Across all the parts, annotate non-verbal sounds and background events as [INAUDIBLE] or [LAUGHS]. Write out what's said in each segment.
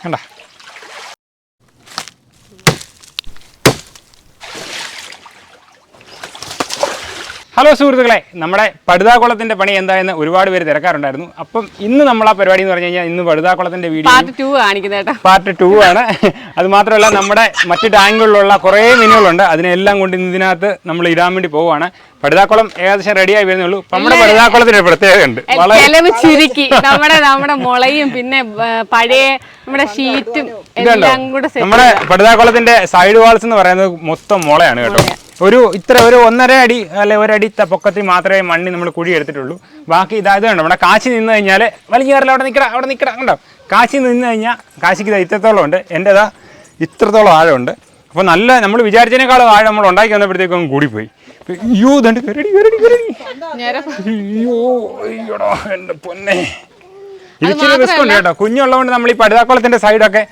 കണ്ട ഹലോ സുഹൃത്തുക്കളെ നമ്മുടെ പടുതാക്കുളത്തിന്റെ പണി എന്തായെന്ന് ഒരുപാട് പേര് തിരക്കാറുണ്ടായിരുന്നു. അപ്പം ഇന്ന് നമ്മൾ ആ പരിപാടി എന്ന് പറഞ്ഞു കഴിഞ്ഞാൽ ഇന്ന് പടുതാക്കുളത്തിന്റെ വീഡിയോ പാർട്ട് ടു കാണിക്കുന്നത് പാർട്ട് ടു ആണ്. അത് മാത്രമല്ല നമ്മുടെ മറ്റ് ടാങ്കുകളിലുള്ള കുറേ മീനുകളുണ്ട്. അതിനെല്ലാം കൊണ്ട് ഇന്ന് ഇതിനകത്ത് നമ്മൾ ഇടാൻ വേണ്ടി പോവുകയാണ്. പടുതാക്കുളം ഏകദേശം റെഡിയായി വരുന്നേ ഉള്ളൂ. നമ്മുടെ പടുതാക്കുളത്തിന് ഒരു പ്രത്യേകത ഉണ്ട്. വളരെ ചെലവ് ചുരുക്കി. നമ്മുടെ നമ്മുടെ മുളയും പിന്നെ പഴയ നമ്മുടെ ഷീറ്റും ഇതുണ്ടോ? എല്ലാം കൂടെ set നമ്മുടെ പടുതാക്കുളത്തിന്റെ സൈഡ് വാൾസ് എന്ന് പറയുന്നത് മൊത്തം മുളയാണ് കേട്ടോ. ഒരു ഇത്ര ഒരു ഒന്നര അടി അല്ലെ ഒരടി പൊക്കത്തിൽ മാത്രമേ മണ്ണി നമ്മൾ കുഴി എടുത്തിട്ടുള്ളൂ. ബാക്കി ഇതായത് കണ്ടോ നമ്മുടെ കാശി നിന്ന് കഴിഞ്ഞാൽ വലിയ കയറില്ല അവിടെ നിൽക്കട അവിടെ നിൽക്കട കണ്ടോ? കാശി നിന്ന് കഴിഞ്ഞാൽ കാശിക്ക് ഇതാ ഇത്രത്തോളം ഉണ്ട്. എന്റെ ഇതാ ഇത്രത്തോളം ആഴമുണ്ട്. അപ്പോൾ നല്ല നമ്മൾ വിചാരിച്ചതിനേക്കാളും ആഴം നമ്മൾ ഉണ്ടാക്കി വന്നപ്പോഴത്തേക്കും കൂടിപ്പോയി. അയ്യോ ഇതുണ്ട് കരടി കരടി കരടി അയ്യോ അയ്യോടാ എന്റെ പൊന്നെ. ഇച്ചിരി റിസ്ക് ഉണ്ട് കേട്ടോ. കുഞ്ഞുള്ളതുകൊണ്ട് നമ്മൾ ഈ പടുതാക്കുളത്തിന്റെ സൈഡൊക്കെ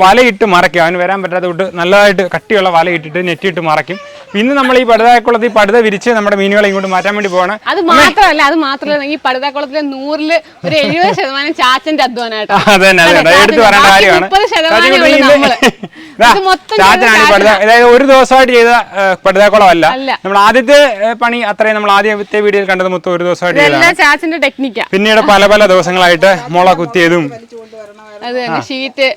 വലയിട്ട് മറയ്ക്കും. അവന് വരാൻ പറ്റാത്ത കൊണ്ട് നല്ലതായിട്ട് കട്ടിയുള്ള വലയിട്ടിട്ട് നെറ്റിട്ട് മറയ്ക്കും. പിന്നെ നമ്മൾ ഈ പടുതാക്കുളത്തിൽ പടുത വിരിച്ച് നമ്മുടെ മീനുകളെ ഇങ്ങോട്ട് മാറ്റാൻ വേണ്ടി പോവാണ്. അത് മാത്രമല്ല അത് മാത്രമല്ല ഈ പടുതാക്കുളത്തിലെ നൂറിൽ ഒരു എഴുപത് ശതമാനം ചാച്ചന്റെ അധ്വാനം കേട്ടോ അത് തന്നെ അത് എടുത്തു പറയേണ്ട കാര്യമാണ്. മുപ്പത് ശതമാനമേ കാര്യം ഇത് നമ്മൾ. ഇതാ, ഇത് മൊത്തം ചാച്ചനാണ് ഈ അതായത് ഒരു ദിവസമായിട്ട് ചെയ്ത പടുതാക്കുളം അല്ല. നമ്മൾ ആദ്യത്തെ പണി അത്രയും നമ്മൾ ആദ്യത്തെ വീഡിയോയിൽ കണ്ടത് മൊത്തം ഒരു ദിവസമായിട്ട് ചാച്ചന്റെ ടെക്നിക്കാ പിന്നീട് പല പല ദിവസങ്ങളായിട്ട് മുള കുത്തിയതും. അതെ ഷീറ്റ്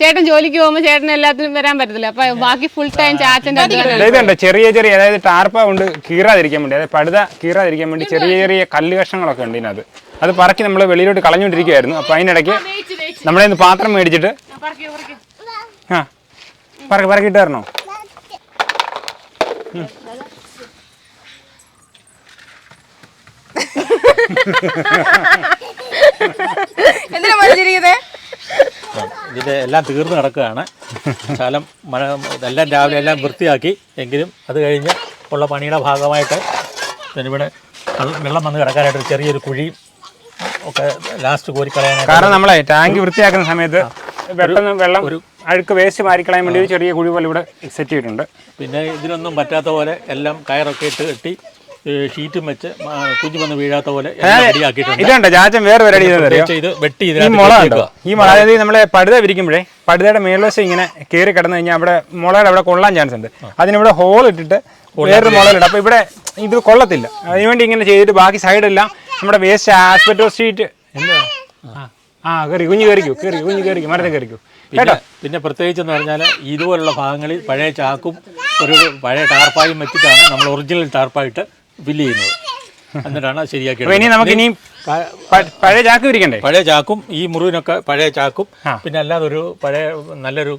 ചേട്ടൻ ജോലിക്ക് പോകുമ്പോ ചേട്ടൻ എല്ലാത്തിനും വരാൻ പറ്റത്തില്ല. അപ്പൊ ബാക്കി ഫുൾ ടൈം ചാച്ചന്റെ ഇതുണ്ട്. ചെറിയ ചെറിയ അതായത് ടാർപ്പ കൊണ്ട് കീറാതിരിക്കാൻ വേണ്ടി അതായത് പടുത കീറാതിരിക്കാൻ വേണ്ടി ചെറിയ ചെറിയ കല്ല് കഷ്ണങ്ങളൊക്കെ ഉണ്ട് ഇതിനകത്ത്. അത് പറക്കി നമ്മൾ വെളിയിലോട്ട് കളഞ്ഞുകൊണ്ടിരിക്കുവായിരുന്നു. അപ്പൊ അതിനിടയ്ക്ക് നമ്മളെ ഇന്ന് പാത്രം മേടിച്ചിട്ട് ആ പറക്കി പറക്കിട്ട് തരണോ എന്തിനാ മരിച്ചിരിക്കുന്നത് ഇതിന്റെ എല്ലാം തീർന്നു കിടക്കുകയാണ്. ശാലം മഴ എല്ലാം രാവിലെ എല്ലാം വൃത്തിയാക്കി. എങ്കിലും അത് കഴിഞ്ഞ് ഉള്ള പണിയുടെ ഭാഗമായിട്ട് ഇവിടെ വെള്ളം- വെള്ളം വന്ന് കിടക്കാനായിട്ട് ചെറിയൊരു കുഴിയും ഒക്കെ ലാസ്റ്റ് കോരിക്കളയാനായിട്ട് കാരണം നമ്മളെ ടാങ്ക് വൃത്തിയാക്കുന്ന സമയത്ത് പെട്ടെന്ന് വെള്ളം ഒരു അഴുക്ക് വേസ്റ്റ് മാറിക്കളയാൻ വേണ്ടി ഒരു ചെറിയ കുഴി പോലെ ഇവിടെ സെറ്റ് ചെയ്തിട്ടുണ്ട്. പിന്നെ ഇതിനൊന്നും പറ്റാത്ത പോലെ എല്ലാം കയറൊക്കെ ഇട്ട് കെട്ടി ഷീറ്റും വെച്ച് കുഞ്ഞു വന്ന് വീഴാത്ത പോലെ ഇതുണ്ട് ചാച്ചൻ വേറെ ഒരടി ഇത് വെട്ടി ഈ ഇതിനകത്ത് മുള കെട്ടിയേക്കുക. ഉണ്ടോ ഈ മുള അതായത് നമ്മളെ പടുത വിരിക്കുമ്പോഴേ പടുതയുടെ മേൽവശം ഇങ്ങനെ കയറി കിടന്നു കഴിഞ്ഞാൽ അവിടെ മുളയുടെ അവിടെ കൊള്ളാൻ ചാൻസ് ഉണ്ട്. അതിനിവിടെ ഹോൾ ഇട്ടിട്ട് വേറൊരു മുളയിലിട്ട് അപ്പോൾ ഇവിടെ ഇത് കൊള്ളത്തില്ല. അതിനുവേണ്ടി ഇങ്ങനെ ചെയ്തിട്ട് ബാക്കി സൈഡെല്ലാം നമ്മുടെ വേസ്റ്റ് ആസ്പെറ്റോ ഷീറ്റ് എന്താ? ആ, കയറി കുഞ്ഞ് കയറിക്കൂ കയറി കുഞ്ഞ് കയറിക്കൂ മരത്തിൽ കയറിക്കൂ കേട്ടോ? പിന്നെ പ്രത്യേകിച്ച് എന്ന് പറഞ്ഞാൽ ഇതുപോലുള്ള ഭാഗങ്ങളിൽ പഴയ ചാക്കും ഒരു പഴയ ടാർപ്പായും വെച്ചിട്ടാണ് നമ്മൾ ഒറിജിനൽ ടാർപ്പായിട്ട് Vilino. എന്നിട്ടാണ് ശരിയാക്കി ഇനി നമുക്ക് ഇനിയും പഴയ ചാക്ക് വിരിക്കണ്ടേ? പഴയ ചാക്കും ഈ മുറിവിനൊക്കെ പഴയ ചാക്കും പിന്നെ അല്ലാതെ ഒരു പഴയ നല്ലൊരു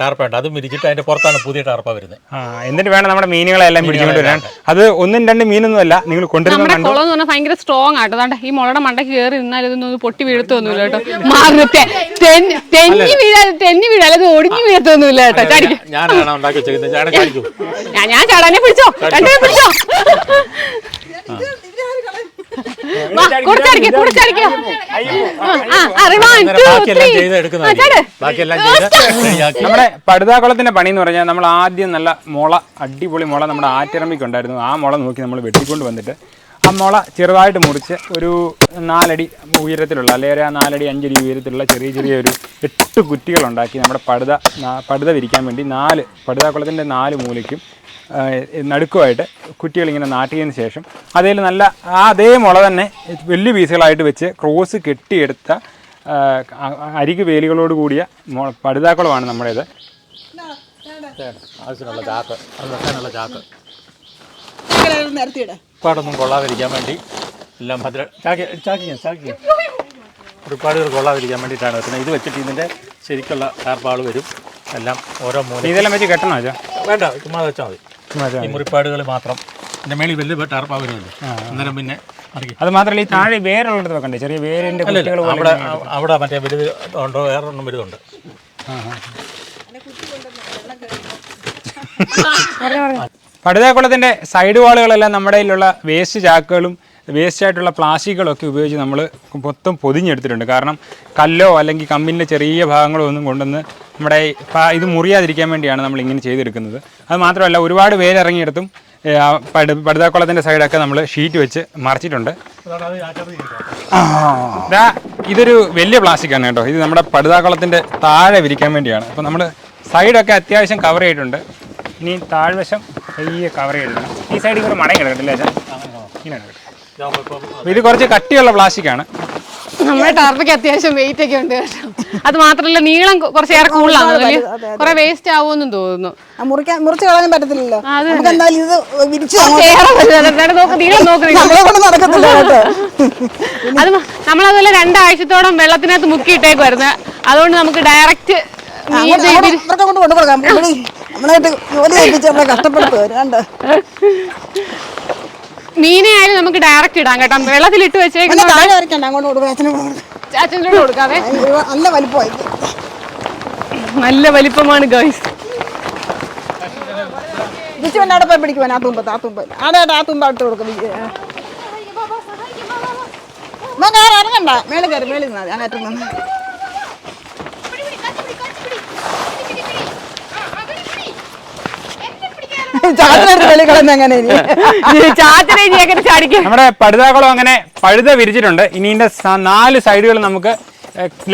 ടാർപ്പുണ്ട് അതും വിരിച്ചിട്ട് അതിന്റെ പുറത്താണ് പുതിയ ടാർപ്പ വരുന്നത്. ആ എന്നിട്ട് വേണം നമ്മുടെ മീനുകളെ എല്ലാം പിടിച്ചുകൊണ്ട് വരാൻ അത് ഒന്നും രണ്ട് മീനൊന്നും അല്ല നിങ്ങൾ കൊണ്ടുവരുന്ന നമ്മുടെ കുളം എന്ന് പറഞ്ഞാൽ ഭയങ്കര സ്ട്രോങ് ആട്ടോ. അതാണ്ട് ഈ മുളയുടെ മണ്ടയ്ക്ക് കയറി നിന്നാൽ ഇതൊന്നും പൊട്ടി വീഴത്തൊന്നുമില്ല കേട്ടോ. തെന്നി വീഴാതെ വീഴാ തെന്നി വീഴാ അത് ഒടിഞ്ഞു വീഴത്തൊന്നുമില്ല കേട്ടോ. ഞാൻ ഞാൻ ചാടാനെ പിടിച്ചോ? രണ്ടേ പിടിച്ചോ? നമ്മുടെ പടുതാക്കുളത്തിന്റെ പണി എന്ന് പറഞ്ഞാൽ നമ്മൾ ആദ്യം നല്ല മുള അടിപൊളി മുള നമ്മുടെ ആറ്റിറമ്പിക്കുണ്ടായിരുന്നു ആ മുള നോക്കി നമ്മൾ വെട്ടിക്കൊണ്ട് വന്നിട്ട് ആ മുള ചെറുതായിട്ട് മുറിച്ച് ഒരു നാലടി ഉയരത്തിലുള്ള അല്ലെങ്കിൽ ആ നാലടി അഞ്ചടി ഉയരത്തിലുള്ള ചെറിയ ചെറിയ ഒരു എട്ട് കുറ്റികൾ ഉണ്ടാക്കി നമ്മുടെ പടുത പടുത വിരിക്കാൻ വേണ്ടി നാല് പടുതാക്കുളത്തിന്റെ നാല് മൂലയ്ക്കും നടുക്കുമായിട്ട് കുറ്റികളിങ്ങനെ നാട്ടിയതിന് ശേഷം അതിൽ നല്ല ആ അതേ മുള തന്നെ വലിയ പീസുകളായിട്ട് വെച്ച് ക്രോസ് കെട്ടിയെടുത്ത അരിക്ക് വേലികളോട് കൂടിയ പടുതാക്കളുമാണ് നമ്മുടേത്. ആവശ്യമുള്ള ചാക്ക് അത് വെക്കാനുള്ള ചാക്ക് ഒരുപാടൊന്നും കൊള്ളാതിരിക്കാൻ വേണ്ടി എല്ലാം ഭദ്ര ചാക്കി ചാക്കി ചാക്കി ഒരുപാടുകൾ കൊള്ളാതിരിക്കാൻ വേണ്ടിയിട്ടാണ് വെക്കുന്നത്. ഇത് വെച്ചിട്ട് ഇതിന്റെ ശരിക്കുള്ള ടാർപ്പാൾ വരും. എല്ലാം ഓരോ മൂന്ന് ഇതെല്ലാം വെച്ച് കെട്ടണോ വേണ്ട ചുമ്മാതെ വെച്ചാൽ മതി. ഈ മുറിപ്പാടുകൾ മാത്രം. എന്റെ മേളിൽ വലിയ ടാർപ്പാ വരുമല്ലോ അന്നേരം പിന്നെ അത് മാത്രമല്ല ഈ താഴെ വേരുള്ളത് വെക്കണ്ടേ ചെറിയ വേരിന്റെ അവിടെ അവിടെ മറ്റേ വലുത് ഉണ്ടോ വേറെ ഒന്നും വലുതുണ്ട് പടുതാക്കുളത്തിന്റെ സൈഡ് വാളുകളെല്ലാം നമ്മുടെ കയ്യിലുള്ള വേസ്റ്റ് ചാക്കുകളും വേസ്റ്റ് ആയിട്ടുള്ള പ്ലാസ്റ്റിക്കുകളൊക്കെ ഉപയോഗിച്ച് നമ്മൾ മൊത്തം പൊതിഞ്ഞെടുത്തിട്ടുണ്ട്. കാരണം കല്ലോ അല്ലെങ്കിൽ കമ്പിന്റെ ചെറിയ ഭാഗങ്ങളോ ഒന്നും കൊണ്ടുവന്ന് നമ്മുടെ ഇത് മുറിയാതിരിക്കാൻ വേണ്ടിയാണ് നമ്മൾ ഇങ്ങനെ ചെയ്തെടുക്കുന്നത്. അത് മാത്രമല്ല ഒരുപാട് വേരിറങ്ങിയെടുത്തും പടുതാക്കുളത്തിന്റെ സൈഡൊക്കെ നമ്മൾ ഷീറ്റ് വെച്ച് മറച്ചിട്ടുണ്ട്. ഇതൊരു വലിയ പ്ലാസ്റ്റിക് ആണ് കേട്ടോ. ഇത് നമ്മുടെ പടുതാക്കുളത്തിന്റെ താഴെ വിരിക്കാൻ വേണ്ടിയാണ്. അപ്പോൾ നമ്മൾ സൈഡൊക്കെ അത്യാവശ്യം കവർ ചെയ്തിട്ടുണ്ട്. ഇനി താഴ്വശം വലിയ കവർ ചെയ്തിട്ടുണ്ട്. ഈ സൈഡിൽ കൂടെ മടങ്ങി കിടക്കട്ടില്ലേ ഇങ്ങനെ ഇത് കുറച്ച് കട്ടിയുള്ള പ്ലാസ്റ്റിക് ആണ്. നമ്മുടെ ടർബയ്ക്ക് അത്യാവശ്യം വെയിറ്റ് ഒക്കെ ഉണ്ട് കേട്ടോ. അത് മാത്രമല്ല നീളം കുറച്ചേറെ കൂടുതലാണ് കുറെ വേസ്റ്റ് ആവുമെന്നും തോന്നുന്നു. മുറിക്കാൻ മുറിച്ച് കളയാൻ പറ്റത്തില്ലല്ലോ. അത് നമുക്ക് എന്തായാലും ഇത് വിരിച്ചു നീളം [LAUGHS] നടക്കത്തില്ല [LAUGHS] അത് നമ്മളതുപോലെ രണ്ടാഴ്ചത്തോളം വെള്ളത്തിനകത്ത് മുക്കിയിട്ടേക്കുമായിരുന്നു അതുകൊണ്ട് നമുക്ക് ഡയറക്റ്റ് ഇവർക്ക് കൊണ്ട് [LAUGHS] നമ്മളായിട്ട് ജോലി നമ്മളെ മീനെ ആയാലും നമുക്ക് ഡയറക്റ്റ് ഇടാം കേട്ടോ. വെള്ളത്തിൽ ഇട്ട് വെച്ചേക്കുന്ന ചാച്ചനോട് കൊടുക്കാവേ. നല്ല വലിപ്പമായി നല്ല വലിപ്പമാണ് ഗൈസ് വിച്ചു കൊണ്ട് അവിടെ പോയി പിടിക്കുവാൻ ആ തുമ്പത്ത് ആ തുമ്പ. അവിടെ ആ തുമ്പ ഇട്ട് കൊടുക്കും കയറി ഇറങ്ങണ്ട. മേളിൽ കയറി മേളിൽ ഞാൻ ഏറ്റവും നിന്ന്. [LAUGHS] [LAUGHS] എങ്ങനെ ചാടിക്കും? നമ്മുടെ പഴുതാക്കളം അങ്ങനെ പഴുത വിരിച്ചിട്ടുണ്ട്. ഇനി ഇതിന്റെ നാല് സൈഡുകൾ നമുക്ക്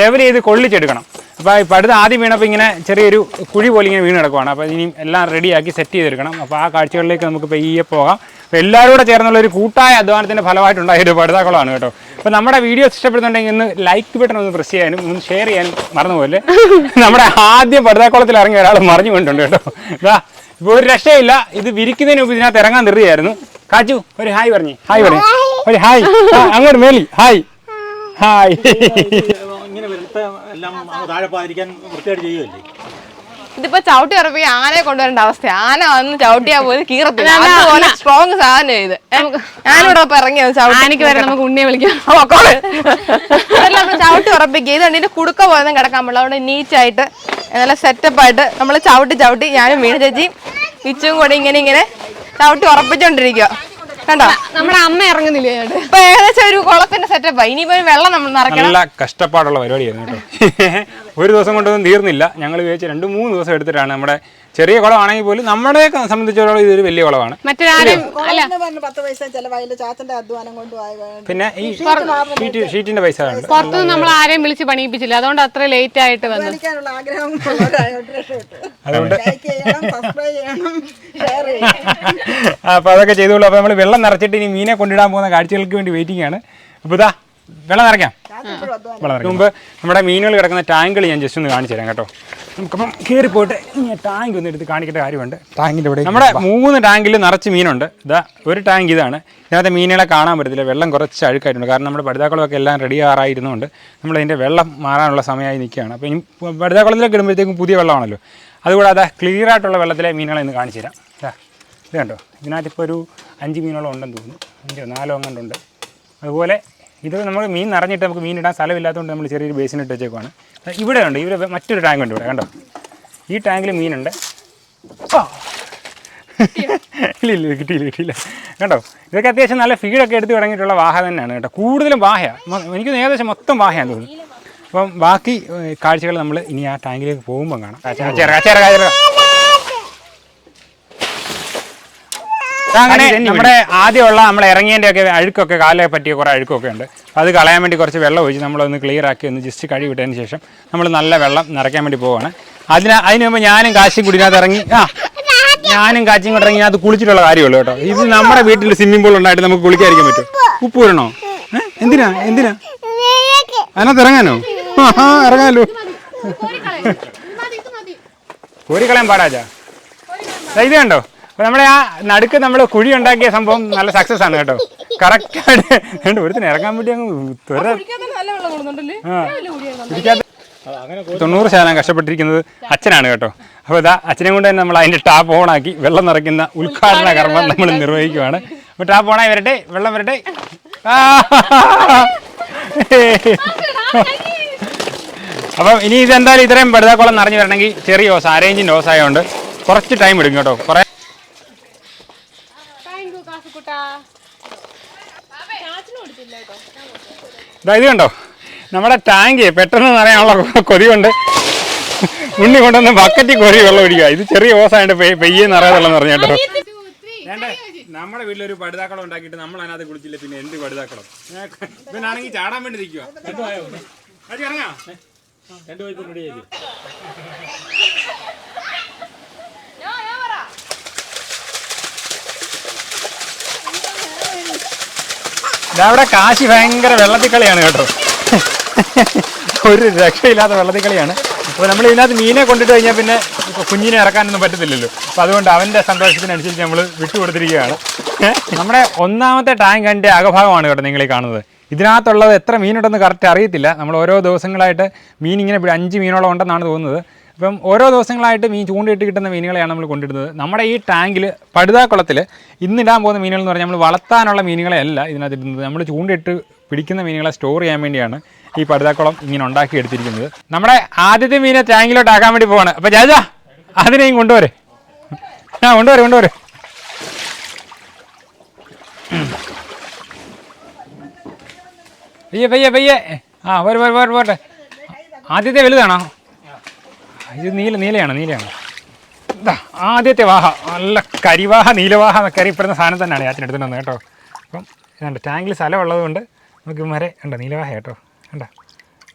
ലെവൽ ചെയ്ത് കൊള്ളിച്ചെടുക്കണം. അപ്പോൾ ഈ പടുത ആദ്യം വീണപ്പോൾ ഇങ്ങനെ ചെറിയൊരു കുഴി പോലെ ഇങ്ങനെ വീണ് കിടക്കുവാണ്. അപ്പോൾ ഇനി എല്ലാം റെഡിയാക്കി സെറ്റ് ചെയ്തെടുക്കണം. അപ്പോൾ ആ കാഴ്ചകളിലേക്ക് നമുക്ക് പെയ്യെ പോകാം. അപ്പോൾ എല്ലാവരും കൂടെ ചേർന്നുള്ള ഒരു കൂട്ടായ അധ്വാനത്തിന്റെ ഫലമായിട്ടുണ്ടായ ഒരു പടുതാക്കുളമാണ് കേട്ടോ. അപ്പോൾ നമ്മുടെ വീഡിയോസ് ഇഷ്ടപ്പെടുന്നുണ്ടെങ്കിൽ ഒന്ന് ലൈക്ക് ബട്ടൺ ഒന്ന് പ്രസ് ചെയ്യാനും ഒന്ന് ഷെയർ ചെയ്യാനും മറന്നുപോലെ [LAUGHS] നമ്മുടെ ആദ്യം പടുതാക്കുളത്തിൽ ഇറങ്ങിയ ഒരാൾ മറിഞ്ഞു കൊണ്ടുണ്ട് കേട്ടോ. ഇതാ ഇപ്പോൾ ഒരു രക്ഷയില്ല. ഇത് വിരിക്കുന്നതിന് മുമ്പ് ഇതിനകത്ത് ഇറങ്ങാൻ തെറിയായിരുന്നു കാച്ചു ഒരു ഹായ് പറഞ്ഞു. ഹായ് പറഞ്ഞു ഒരു ഹായ്. അങ്ങോട്ട് മേലി ഹായ്. ഹായ്. ഇതിപ്പോ ചവിട്ടി ഉറപ്പി ആനയെ കൊണ്ടുവരേണ്ട അവസ്ഥ ആന വന്ന് ചവിട്ടിയാ പോലും കീറത്തില്ല. അതുപോലെ സ്ട്രോങ് സാധനം ഇത്. ഞാനിവിടെ ഇപ്പൊ ഇറങ്ങിയത് ആനയ്ക്ക് വരെ നമുക്ക് ഉണ്ണിയെ വിളിക്കാം. ചവിട്ടി ഉറപ്പിക്കുക. ഇത് ഇതിന്റെ കുടുക്ക പോയതും കിടക്കാൻ പാടില്ല അവിടെ നീറ്റായിട്ട് നല്ല സെറ്റപ്പ് ആയിട്ട് നമ്മൾ ചവിട്ടി ചവിട്ടി ഞാനും വീണ ചേച്ചിയും ഇച്ചും കൂടെ ഇങ്ങനെ ഇങ്ങനെ ചവിട്ടി ഉറപ്പിച്ചോണ്ടിരിക്കുക കണ്ടോ? നമ്മുടെ അമ്മ ഇറങ്ങുന്നില്ലേ ഇപ്പൊ ഏകദേശം ഒരു കുളത്തിന്റെ സെറ്റപ്പായി ഇനിയിപ്പോ വെള്ളം നമ്മൾ നിറയ്ക്കണം. നല്ല കഷ്ടപ്പാടുള്ള പരിപാടിയാണ് കേട്ടോ. ഒരു ദിവസം കൊണ്ടൊന്നും തീർന്നില്ല. ഞങ്ങൾ വിചാരിച്ച് രണ്ട് മൂന്ന് ദിവസം എടുത്തിട്ടാണ് നമ്മുടെ ചെറിയ കുളമാണെങ്കിൽ പോലും നമ്മളെ സംബന്ധിച്ചിടത്തോളം ഇതൊരു വലിയ കുളമാണ്. പിന്നെ ഈ ഷീറ്റ് ഷീറ്റിന്റെ പൈസ പുറത്തുനിന്ന് നമ്മൾ ആരെയും വിളിച്ച് പണിയിപ്പിച്ചില്ല. അതുകൊണ്ട് അത്ര ലേറ്റ് ആയിട്ട് വന്നു. അതുകൊണ്ട് [LAUGHS] അപ്പൊ ചെയ്യണം സബ്സ്ക്രൈബ് ചെയ്യണം ഷെയർ ചെയ്യണം. അപ്പോൾ അതൊക്കെ ചെയ്തോളൂ അപ്പൊ നമ്മൾ വെള്ളം നിറച്ചിട്ട് ഇനി മീനെ കൊണ്ടിടാൻ പോകുന്ന കാഴ്ചകൾക്ക് വേണ്ടി വെയിറ്റിംഗ് ആണ്. അപ്പൊ ഇതാ വെള്ളം നിറയ്ക്കാം. വെള്ളം നിറയ്ക്കാം. മുമ്പ് നമ്മുടെ മീനുകൾ കിടക്കുന്ന ടാങ്കുകൾ ഞാൻ ജസ്റ്റ് ഒന്ന് കാണിച്ചു തരാം കേട്ടോ. നമുക്കപ്പം കയറി പോയിട്ട് ഇനി ടാങ്ക് ഒന്ന് എടുത്ത് കാണിക്കേണ്ട കാര്യമുണ്ട്. ടാങ്കിന്റെ ഇവിടെ നമ്മുടെ മൂന്ന് ടാങ്കിൽ നിറച്ച് മീനുണ്ട്. ഇതാ ഒരു ടാങ്ക് ഇതാണ്. ഇതിനകത്ത് മീനുകളെ കാണാൻ പറ്റത്തില്ല. വെള്ളം കുറച്ച് അഴുക്കായിട്ടുണ്ട്. കാരണം നമ്മുടെ പടുതാക്കുളമൊക്കെ എല്ലാം റെഡി ആറായിരുന്നുകൊണ്ട് നമ്മളതിന്റെ വെള്ളം മാറാനുള്ള സമയമായി നിൽക്കുകയാണ്. അപ്പോൾ ഇനി പടുതാക്കുളത്തിലേക്ക് ഇടുമ്പോഴത്തേക്കും പുതിയ വെള്ളമാണല്ലോ. അതുകൂടാതെ ക്ലിയർ ആയിട്ടുള്ള വെള്ളത്തിലെ മീനുകളെ ഇന്ന് കാണിച്ചു തരാം. ഇതാ ഇത് കണ്ടോ? ഇതിനകത്ത് ഇപ്പോൾ ഒരു അഞ്ച് മീനോളം ഉണ്ടെന്ന് തോന്നുന്നു. അഞ്ചോ നാലോ അങ്ങനെ ഉണ്ട്. അതുപോലെ ഇത് നമ്മൾ മീൻ നിറഞ്ഞിട്ട് നമുക്ക് മീൻ ഇടാൻ സ്ഥലമില്ലാത്തതുകൊണ്ട് നമ്മൾ ചെറിയൊരു ബേസിൻ ഇട്ട് വെച്ചേക്കുവാണ്. ഇവിടെ ഉണ്ട് ഇവിടെ മറ്റൊരു ടാങ്ക് ഉണ്ട് ഇവിടെ കണ്ടോ? ഈ ടാങ്കിൽ മീനുണ്ട്. ഇല്ല ഇല്ല കിട്ടിയില്ല കിട്ടിയില്ല. കേട്ടോ ഇതൊക്കെ അത്യാവശ്യം നല്ല ഫീഡൊക്കെ എടുത്ത് തുടങ്ങിയിട്ടുള്ള വാഹ തന്നെയാണ് കേട്ടോ. കൂടുതലും വാഹ എനിക്ക് ഏകദേശം മൊത്തം വാഹയാണ് തോന്നുന്നു. അപ്പം ബാക്കി കാഴ്ചകൾ നമ്മൾ ഇനി ആ ടാങ്കിലേക്ക് പോകുമ്പോൾ കാണാം. അങ്ങനെ നമ്മുടെ ആദ്യമുള്ള നമ്മൾ ഇറങ്ങിയതിന്റെ ഒക്കെ അഴുക്കൊക്കെ കാലെ പറ്റിയ കുറേ അഴുക്കൊക്കെ ഉണ്ട് അത് കളയാൻ വേണ്ടി കുറച്ച് വെള്ളം ഒഴിച്ച് നമ്മളൊന്ന് ക്ലിയർ ആക്കി ഒന്ന് ജസ്റ്റ് കഴുകി വിട്ടതിന് ശേഷം നമ്മൾ നല്ല വെള്ളം നിറയ്ക്കാൻ വേണ്ടി പോവാണ്. അതിന് അതിന് മുമ്പ് ഞാനും കാശി കുടിനകത്ത് ഇറങ്ങി ആ ഞാനും കാച്ചിയും കൂടെ ഇറങ്ങി അത് കുളിച്ചിട്ടുള്ള കാര്യമുള്ളൂ കേട്ടോ. ഇത് നമ്മുടെ വീട്ടിൽ സ്വിമ്മിംഗ് പൂൾ ഉണ്ടായിട്ട് നമുക്ക് കുളിക്കാതിരിക്കാൻ പറ്റും. ഉപ്പ് വരണോ? എന്തിനാ? എന്തിനാ? അതിനകത്ത് ഇറങ്ങാനോ? ആ ഇറങ്ങാലോ. കോരിക്കളയാൻ പാടാച്ചാ ഇത് കണ്ടോ? അപ്പൊ നമ്മുടെ ആ നടുക്ക് നമ്മൾ കുഴി ഉണ്ടാക്കിയ സംഭവം നല്ല സക്സസ് ആണ് കേട്ടോ. കറക്റ്റ് ആണ്. ഒരുത്തിന് ഇറങ്ങാൻ വേണ്ടി അങ്ങ്. പിടിക്കാത്ത തൊണ്ണൂറ് ശതമാനം കഷ്ടപ്പെട്ടിരിക്കുന്നത് അച്ഛനാണ് കേട്ടോ. അപ്പോൾ ഇതാ അച്ഛനെ കൊണ്ട് തന്നെ നമ്മൾ അതിന്റെ ടാപ്പ് ഓണാക്കി വെള്ളം നിറയ്ക്കുന്ന ഉദ്ഘാടന കർമ്മം നമ്മൾ നിർവഹിക്കുവാണ്. അപ്പോൾ ടാപ്പ് ഓണായി വരട്ടെ വെള്ളം വരട്ടെ. അപ്പം ഇനി ഇതെന്തായാലും ഇത്രയും പടുതാക്കുളം നിറഞ്ഞു വരണമെങ്കിൽ ചെറിയ ഓസ് അരേഞ്ചിന്റെ ഓസായതുകൊണ്ട് കുറച്ച് ടൈം എടുക്കും കേട്ടോ. കുറേ ഇതാ ഇത് കണ്ടോ? നമ്മുടെ ടാങ്ക് പെട്ടെന്ന് നിറയാനുള്ള കൊതി കൊണ്ട് ഉണ്ണി കൊണ്ടുവന്ന് ബക്കറ്റിൽ കോരി വെള്ളം ഒഴിക്കുക. ഇത് ചെറിയ ഓസായിട്ട് പെയ്യെ നിറയാതുള്ളതെന്ന് പറഞ്ഞു കേട്ടോ. വേണ്ടേ. നമ്മുടെ വീട്ടിലൊരു പടുതാക്കളം ഉണ്ടാക്കിയിട്ട് നമ്മൾ അതിനകത്ത് കുളിച്ചില്ല. പിന്നെ എന്ത് പടുതാക്കളം ഇവനാണെങ്കിൽ ചാടാൻ വേണ്ടി നിൽക്കുക രണ്ടു വയസ്സിന് റെഡി ഇതവിടെ കാശി ഭയങ്കര വെള്ളത്തിൽ കളിയാണ് കേട്ടോ. ഒരു രക്ഷയില്ലാത്ത വെള്ളത്തിൽ കളിയാണ് അപ്പോൾ നമ്മൾ ഇതിനകത്ത് മീനെ കൊണ്ടിട്ട് കഴിഞ്ഞാൽ പിന്നെ കുഞ്ഞിനെ ഇറക്കാനൊന്നും പറ്റത്തില്ലല്ലോ. അപ്പോൾ അതുകൊണ്ട് അവന്റെ സന്തോഷത്തിനനുസരിച്ച് നമ്മൾ വിട്ടുകൊടുത്തിരിക്കുകയാണ്. നമ്മുടെ ഒന്നാമത്തെ ടാങ്കിന്റെ അകഭാഗമാണ് കേട്ടോ നിങ്ങൾ ഈ കാണുന്നത്. ഇതിനകത്തുള്ളത് എത്ര മീനുണ്ടെന്ന് കറക്റ്റ് അറിയത്തില്ല. നമ്മൾ ഓരോ ദിവസങ്ങളായിട്ട് മീൻ ഇങ്ങനെ അഞ്ച് മീനോളം ഉണ്ടെന്നാണ് തോന്നുന്നത്. അപ്പം ഓരോ ദിവസങ്ങളായിട്ട് മീൻ ചൂണ്ടയിട്ട് കിട്ടുന്ന മീനുകളെയാണ് നമ്മൾ കൊണ്ടിടുന്നത്. നമ്മുടെ ഈ ടാങ്കിൽ പടുതാക്കുളത്തിൽ ഇന്നിടാൻ പോകുന്ന മീനുകൾ എന്ന് പറഞ്ഞാൽ നമ്മൾ വളർത്താനുള്ള മീനുകളെയല്ല ഇതിനകത്ത് ഇടുന്നത് നമ്മൾ ചൂണ്ടയിട്ട് പിടിക്കുന്ന മീനുകളെ സ്റ്റോർ ചെയ്യാൻ വേണ്ടിയാണ് ഈ പടുതാക്കുളം ഇങ്ങനെ ഉണ്ടാക്കി എടുത്തിരിക്കുന്നത്. നമ്മുടെ ആദ്യത്തെ മീനെ ടാങ്കിലോട്ട് ആക്കാൻ വേണ്ടി പോവാണ്. അപ്പോൾ ജാജാ അതിനെയും കൊണ്ടുവരെ. ആ കൊണ്ടുവരെ കൊണ്ടുവരെ. പയ്യെ പയ്യെ പയ്യെ. ആ പോരെ പോരെ പോരെ പോട്ടെ ആദ്യത്തെ വലുതാണോ? ഇത് നീല നീലയാണ് നീലയാണ്. ഇതാ ആദ്യത്തെ വാഹ. നല്ല കരിവാഹ നീലവാഹ എന്നൊക്കെ അറിയപ്പെടുന്ന സാധനം തന്നെയാണ് ഞാൻ എടുത്തിട്ട് വന്നത് കേട്ടോ. അപ്പം ഇതുണ്ട് ടാങ്കിൽ സ്ഥലമുള്ളത് കൊണ്ട് നമുക്ക് മര ഉണ്ട് നീലവാഹ കേട്ടോ. കണ്ടോ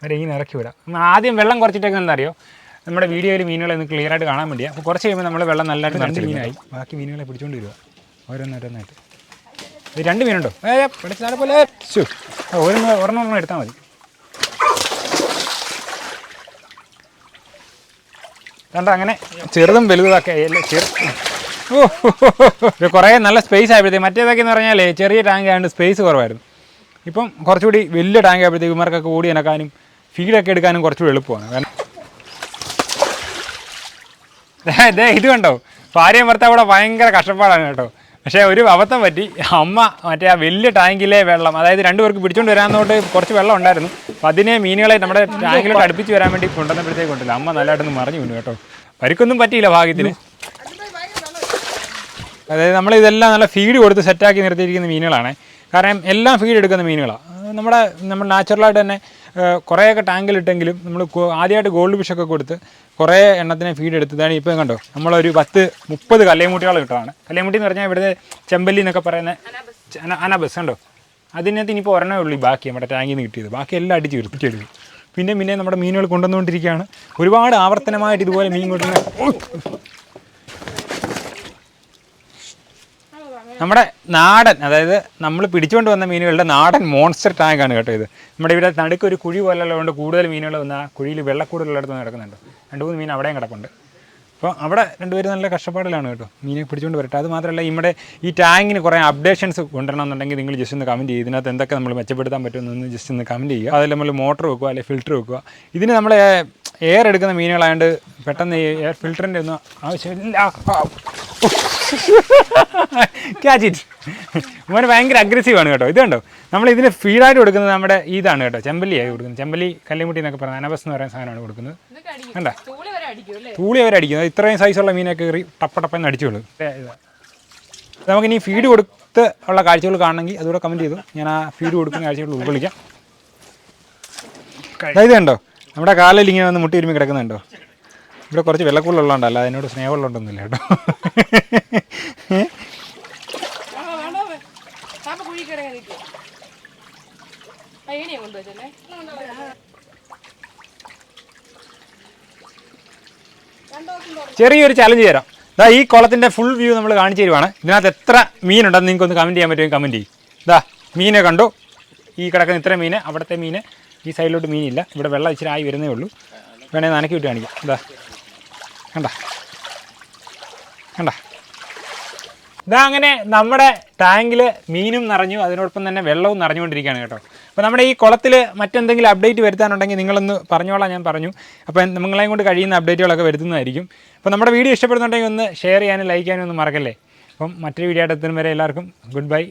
മര ഈ നിറക്കി വിടാം. ആദ്യം വെള്ളം കുറച്ചിട്ടൊക്കെ എന്താ അറിയോ? നമ്മുടെ വീഡിയോയിൽ മീനുകളെ ഒന്ന് ക്ലിയർ ആയിട്ട് കാണാൻ വേണ്ടിയാ. അപ്പോൾ കുറച്ച് കഴിയുമ്പോൾ നമ്മൾ വെള്ളം നല്ലതായിട്ട് രണ്ട് മീനായി ബാക്കി മീനുകളെ പിടിച്ചുകൊണ്ട് വരിക. ഓരോന്നോരോന്നായിട്ട്. രണ്ട് മീനുണ്ടോ? ഏ പിടിച്ചാലെ പോലെ. ഓരോന്ന് ഒരെണ്ണം ഒരെണ്ണം എടുത്താൽ മതി. കണ്ട അങ്ങനെ ചെറുതും വലുതുമൊക്കെ ചെറു ഓ ഇത് കുറേ നല്ല സ്പേസ് ആയപ്പോഴത്തേക്ക് മറ്റേതൊക്കെ എന്ന് പറഞ്ഞാലേ ചെറിയ ടാങ്ക് ആയതുകൊണ്ട് സ്പേസ് കുറവായിരുന്നു. ഇപ്പം കുറച്ചുകൂടി വലിയ ടാങ്ക് ആയപ്പോഴത്തേക്ക് ഇവന്മാർക്കൊക്കെ ഓടി നടക്കാനും ഫീഡൊക്കെ എടുക്കാനും കുറച്ചുകൂടി എളുപ്പമാണ്. കാരണം ദേ ഇത് കണ്ടോ? ഭാര്യയും ഭർത്താവ് ഇവിടെ ഭയങ്കര കഷ്ടപ്പാടാണ് കേട്ടോ. പക്ഷേ ഒരു അബദ്ധം പറ്റി. അമ്മ മറ്റേ ആ വലിയ ടാങ്കിലെ വെള്ളം അതായത് രണ്ടുപേർക്ക് പിടിച്ചുകൊണ്ട് വരാന്നോട്ട് കുറച്ച് വെള്ളം ഉണ്ടായിരുന്നു. അപ്പം അതിനെ മീനുകളെ നമ്മുടെ ടാങ്കിലോട്ട് അടുപ്പിച്ച് വരാൻ വേണ്ടി കൊണ്ടുവന്നപ്പോഴത്തേക്ക് കൊണ്ടില്ല അമ്മ നല്ലതായിട്ടൊന്ന് മറിഞ്ഞു വീണു കേട്ടോ. പരിക്കൊന്നും പറ്റിയില്ല ഭാഗ്യത്തിന്. അതായത് നമ്മൾ ഇതെല്ലാം നല്ല ഫീഡ് കൊടുത്ത് സെറ്റാക്കി നിർത്തിയിരിക്കുന്ന മീനുകളാണ്. കാരണം എല്ലാം ഫീഡ് എടുക്കുന്ന മീനുകളാണ് നമ്മുടെ നമ്മൾ നാച്ചുറലായിട്ട് തന്നെ കുറേയൊക്കെ ടാങ്കിലിട്ടെങ്കിലും നമ്മൾ ആദ്യമായിട്ട് ഗോൾഡ് ഫിഷൊക്കെ കൊടുത്ത് കുറേ എണ്ണത്തിനെ ഫീഡ് എടുത്തതാണ് ഇപ്പം കണ്ടോ? നമ്മളൊരു പത്ത് മുപ്പത് കല്ലേമുട്ടികൾ കിട്ടുകയാണ് കല്ലേമുട്ടി എന്ന് പറഞ്ഞാൽ ഇവിടുത്തെ ചെമ്പല്ലി എന്നൊക്കെ പറയുന്ന അനബസ് കണ്ടോ? അതിനകത്ത് ഇനിയിപ്പോൾ ഒരെണ്ണമേ ഉള്ളൂ ബാക്കി നമ്മുടെ ടാങ്കിൽ നിന്ന് കിട്ടിയത്. ബാക്കി എല്ലാം അടിച്ച് തീർത്തിട്ടെടുക്കും പിന്നെ പിന്നെ നമ്മുടെ മീനുകൾ കൊണ്ടുവന്നുകൊണ്ടിരിക്കുകയാണ്. ഒരുപാട് ആവർത്തനമായിട്ട് ഇതുപോലെ മീൻ കൊണ്ടുവന്ന് നമ്മുടെ നാടൻ അതായത് നമ്മൾ പിടിച്ചുകൊണ്ട് വന്ന മീനുകളുടെ നാടൻ മോൺസ്റ്റർ ടാങ്കാണ് കേട്ടോ ഇത്. നമ്മുടെ ഇവിടെ നടുക്ക് ഒരു കുഴി പോലെ ഉള്ളതുകൊണ്ട് കൂടുതൽ മീനുകൾ വന്ന കുഴിയിൽ വെള്ളക്കൂടുതലുള്ളിടത്ത് നടക്കുന്നുണ്ട്. രണ്ട് മൂന്ന് മീൻ അവിടെയും കിടപ്പുണ്ട്. അപ്പോൾ അവിടെ രണ്ടുപേരും നല്ല കഷ്ടപ്പാടിലാണ് കേട്ടോ മീനെ പിടിച്ചുകൊണ്ട് വരട്ടെ. അത് മാത്രമല്ല ഇവിടെ ഈ ടാങ്കിന് കുറേ അപ്ഡേഷൻസ് കൊണ്ടുവരണമെന്നുണ്ടെങ്കിൽ നിങ്ങൾ ജസ്റ്റ് ഒന്ന് കമന്റ് ചെയ്യുക. ഇതിനകത്ത് എന്തൊക്കെ നമ്മൾ മെച്ചപ്പെടുത്താൻ പറ്റുമെന്നൊന്ന് ജസ്റ്റ് ഒന്ന് കമന്റ് ചെയ്യുക. അതിൽ നമ്മൾ മോട്ടർ വെക്കുക അല്ലെങ്കിൽ ഫിൽറ്റർ വെക്കുക. ഇതിന് നമ്മൾ എയർ എടുക്കുന്ന മീനുകളായതുകൊണ്ട് പെട്ടെന്ന് എയർ ഫിൽറ്ററിന്റെ ഒന്നും ആവശ്യമില്ല. ക്യാച്ച് ഇറ്റ് മോന് ഭയങ്കര അഗ്രസീവ് ആണ് കേട്ടോ. ഇത് കണ്ടോ? നമ്മൾ ഇതിന് ഫീഡായിട്ട് കൊടുക്കുന്നത് നമ്മുടെ ഇതാണ് കേട്ടോ. ചെമ്പല്ലിയായി കൊടുക്കുന്നത്. ചെമ്പല്ലി കല്ലിമുട്ടി എന്നൊക്കെ പറയുന്നത് അനബസ് എന്ന് പറയുന്ന സാധനമാണ് കൊടുക്കുന്നത്. കണ്ട? തൂളി അവർ അടിക്കുന്നത് ഇത്രയും സൈസുള്ള മീനൊക്കെ കയറി ടപ്പ ടപ്പെന്ന് അടിച്ചോളൂ. നമുക്കിനി ഫീഡ് കൊടുത്ത് ഉള്ള കാഴ്ചകൾ കാണണമെങ്കിൽ അതുകൂടെ കമന്റ് ചെയ്തു. ഞാൻ ആ ഫീഡ് കൊടുക്കുന്ന കാഴ്ചകൾ ഉൾക്കൊള്ളിക്കാം. അതായത് കണ്ടോ? നമ്മുടെ കാലിൽ ഇങ്ങനെ വന്ന് മുട്ടി ഒരുമി കിടക്കുന്നുണ്ടോ? ഇവിടെ കുറച്ച് വെള്ളക്കൂടുള്ളതുകൊണ്ടല്ല അതിനോട് സ്നേഹമുള്ളതുകൊണ്ടൊന്നുമില്ല കേട്ടോ. ചെറിയൊരു ചലഞ്ച് തരാം. ഇതാ ഈ കുളത്തിന്റെ ഫുൾ വ്യൂ നമ്മൾ കാണിച്ചു തരുവാണ്. ഇതിനകത്ത് എത്ര മീനുണ്ടെന്ന് നിങ്ങൾക്ക് ഒന്ന് കമന്റ് ചെയ്യാൻ പറ്റുമെങ്കിൽ കമന്റ് ചെയ്യും. ഇതാ മീനെ കണ്ടു. ഈ കിടക്കുന്ന ഇത്ര മീൻ അവിടുത്തെ മീൻ ഈ സൈഡിലോട്ട് മീനില്ല. ഇവിടെ വെള്ളം ഇച്ചിരി ആയി വരുന്നേ ഉള്ളൂ. വേണേൽ നനക്കി വിട്ട് കാണിക്കാം. ഇതാ കണ്ട. കണ്ട. ഇതാ അങ്ങനെ നമ്മുടെ ടാങ്കിൽ മീനും നിറഞ്ഞു അതിനോടൊപ്പം തന്നെ വെള്ളവും നിറഞ്ഞുകൊണ്ടിരിക്കുകയാണ് കേട്ടോ. അപ്പോൾ നമ്മുടെ ഈ കുളത്തിൽ മറ്റെന്തെങ്കിലും അപ്ഡേറ്റ് വരുത്താനുണ്ടെങ്കിൽ നിങ്ങളൊന്ന് പറഞ്ഞോളാം ഞാൻ പറഞ്ഞു. അപ്പോൾ നിങ്ങളെയും കൊണ്ട് കഴിയുന്ന അപ്ഡേറ്റുകളൊക്കെ വരുത്തുന്നതായിരിക്കും. അപ്പോൾ നമ്മുടെ വീഡിയോ ഇഷ്ടപ്പെടുന്നുണ്ടെങ്കിൽ ഒന്ന് ഷെയർ ചെയ്യാനും ലൈക്ക് ചെയ്യാനും ഒന്നും മറക്കല്ലേ. അപ്പം മറ്റൊരു വീഡിയോ ആയിട്ട് എത്തുന്നവരെ എല്ലാവർക്കും ഗുഡ് ബൈ